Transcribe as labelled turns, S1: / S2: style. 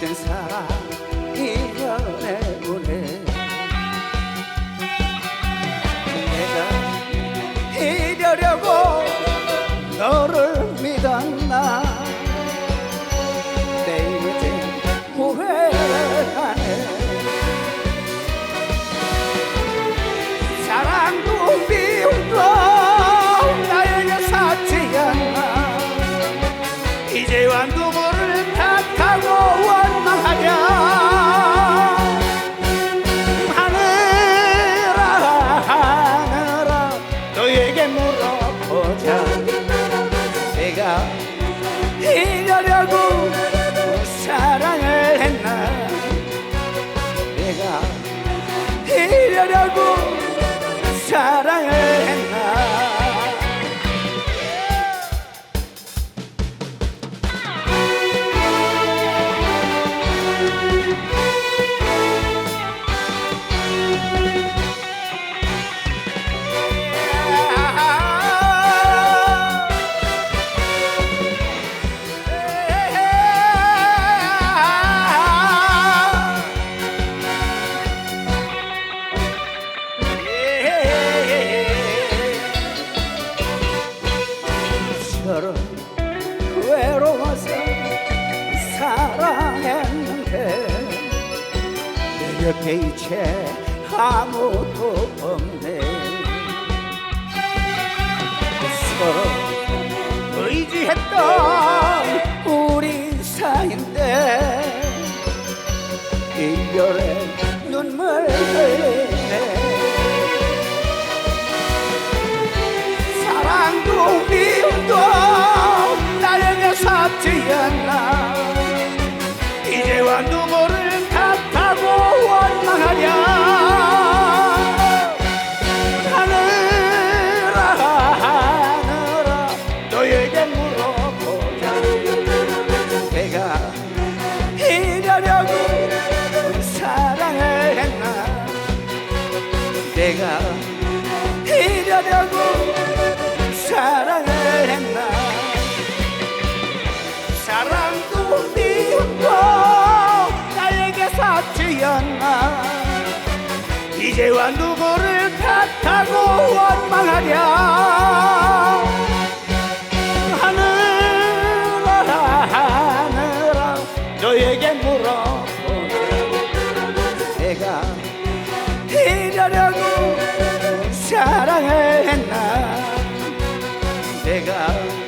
S1: 헛된 사랑 이겨내보네. 내가 이려려고 너를 믿었나? 내 인생 후회하네. 사랑도 미움도 나에게 사지 않나? 이제와 이러려고 사랑을 했나? 내가 이러려고 사랑을 했나 외로워서 사랑했는데 내 곁에 이제 아무도 없네. 서로 내가 이러려고 사랑을 했나? 사랑도 미움도 나에게 샀지 않나? 이제와 누구를 탓하고 원망하랴 내가